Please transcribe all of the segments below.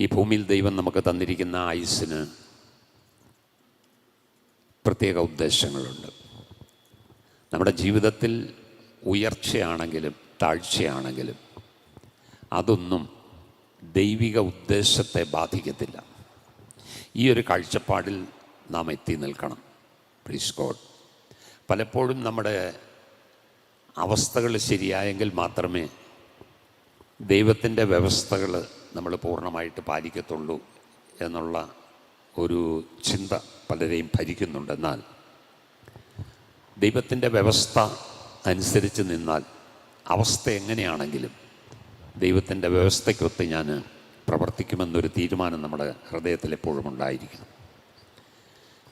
ഈ ഭൂമിയിൽ ദൈവം നമുക്ക് തന്നിരിക്കുന്ന ആയുസ്സിന് പ്രത്യേക ഉദ്ദേശങ്ങളുണ്ട്. നമ്മുടെ ജീവിതത്തിൽ ഉയർച്ചയാണെങ്കിലും താഴ്ചയാണെങ്കിലും അതൊന്നും ദൈവിക ഉദ്ദേശത്തെ ബാധിക്കത്തില്ല. ഈ ഒരു കാഴ്ചപ്പാടിൽ നാം എത്തി നിൽക്കണം. പ്ലീസ് ഗോഡ് പലപ്പോഴും നമ്മുടെ അവസ്ഥകൾ ശരിയായെങ്കിൽ മാത്രമേ ദൈവത്തിന്റെ വ്യവസ്ഥകൾ നമ്മൾ പൂർണമായിട്ട് പാലിക്കത്തുള്ളൂ എന്നുള്ള ഒരു ചിന്ത പലരെയും ഭരിക്കുന്നുണ്ടെന്നാൽ ദൈവത്തിന്റെ വ്യവസ്ഥ അനുസരിച്ച് നിന്നാൽ അവസ്ഥ എങ്ങനെയാണെങ്കിലും ദൈവത്തിന്റെ വ്യവസ്ഥയ്ക്കൊത്ത് ഞാൻ പ്രവർത്തിക്കുമെന്നൊരു തീരുമാനം നമ്മുടെ ഹൃദയത്തിൽ എപ്പോഴും ഉണ്ടായിരിക്കണം.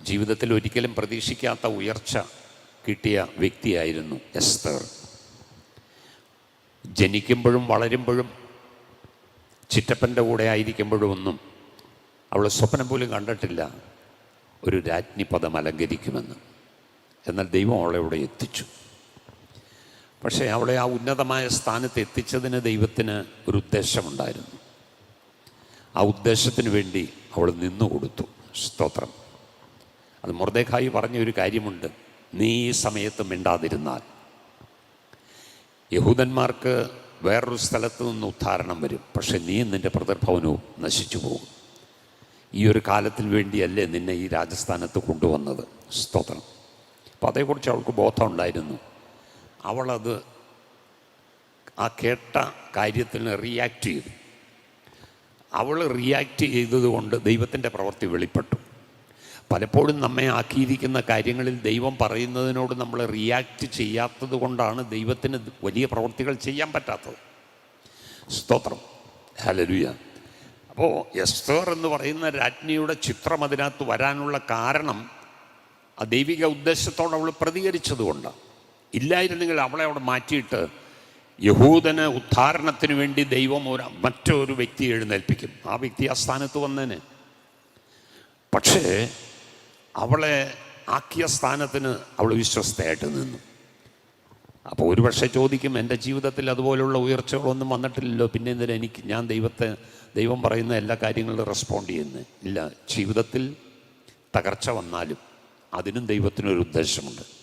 ജീവിതത്തിൽ ഒരിക്കലും പ്രതീക്ഷിക്കാത്ത ഉയർച്ച കിട്ടിയ വ്യക്തിയായിരുന്നു എസ്തർ. ജനിക്കുമ്പോഴും വളരുമ്പോഴും ചിറ്റപ്പന്റെ കൂടെ ആയിരിക്കുമ്പോഴും ഒന്നും അവൾ സ്വപ്നം പോലും കണ്ടിട്ടില്ല. ഒരു രാജ്ഞി പദം അലങ്കരിക്കുമെന്ന്. എന്നാൽ ദൈവം അവളെ അവിടെ എത്തിച്ചു. പക്ഷേ അവളെ ആ ഉന്നതമായ സ്ഥാനത്ത് എത്തിച്ചതിന് ദൈവത്തിന് ഒരു ഉദ്ദേശമുണ്ടായിരുന്നു. ആ ഉദ്ദേശത്തിന് വേണ്ടി അവൾ നിന്നു കൊടുത്തു. സ്തോത്രം. അത് മുർദേഖായി പറഞ്ഞ ഒരു കാര്യമുണ്ട്. നീ ഈ സമയത്ത് മിണ്ടാതിരുന്നാൽ. യഹൂദന്മാർക്ക് വേറൊരു സ്ഥലത്ത് നിന്ന് ഉദ്ധാരണം വരും. പക്ഷെ നീ നിന്റെ പ്രതിർഭവനവും നശിച്ചു പോകും. ഈ ഒരു കാലത്തിന് വേണ്ടിയല്ലേ നിന്നെ ഈ രാജസ്ഥാനത്ത് കൊണ്ടുവന്നത്? സ്തോത്രം. അപ്പോൾ അതേക്കുറിച്ച് അവൾക്ക് ബോധം ബോധമുണ്ടായിരുന്നു. അവളത് ആ കേട്ട കാര്യത്തിന് റിയാക്ട് ചെയ്തു. അവൾ റിയാക്ട് ചെയ്തതുകൊണ്ട് ദൈവത്തിന്റെ പ്രവൃത്തി വെളിപ്പെട്ടു. പലപ്പോഴും നമ്മെ ആക്കിയിരിക്കുന്ന കാര്യങ്ങളിൽ ദൈവം പറയുന്നതിനോട് നമ്മൾ റിയാക്റ്റ് ചെയ്യാത്തത് കൊണ്ടാണ് ദൈവത്തിന് വലിയ പ്രവൃത്തികൾ ചെയ്യാൻ പറ്റാത്തത്. സ്തോത്രം. ഹലലുയ അപ്പോൾ എസ്തേർ എന്ന് പറയുന്ന രാജ്ഞിയുടെ ചിത്രം അതിനകത്ത് വരാനുള്ള കാരണം ആ ദൈവിക ഉദ്ദേശത്തോട് അവൾ പ്രതികരിച്ചതുകൊണ്ടാണ് ഇല്ലായിരുന്നെങ്കിൽ അവളെ അവിടെ മാറ്റിയിട്ട് യഹൂദന് ഉദ്ധാരണത്തിന് വേണ്ടി ദൈവം ഒരു മറ്റൊരു വ്യക്തി എഴുന്നേൽപ്പിക്കും. ആ വ്യക്തി ആ സ്ഥാനത്ത് വന്നേനെ. പക്ഷേ അവളെ ആക്കിയ സ്ഥാനത്തിന് അവൾ വിശ്വസ്തയായിട്ട് നിന്നു. അപ്പോൾ ഒരു പക്ഷേ ചോദിക്കും എന്റെ ജീവിതത്തിൽ അതുപോലുള്ള ഉയർച്ചകളൊന്നും വന്നിട്ടില്ലല്ലോ. പിന്നെ എന്തിനാ എനിക്ക് ഞാൻ ദൈവത്തെ ദൈവം പറയുന്ന എല്ലാ കാര്യങ്ങളിലും റെസ്പോണ്ട് ചെയ്യുന്നത് ഇല്ല ജീവിതത്തിൽ തകർച്ച വന്നാലും അതിനും ദൈവത്തിനൊരു ഉദ്ദേശമുണ്ട്.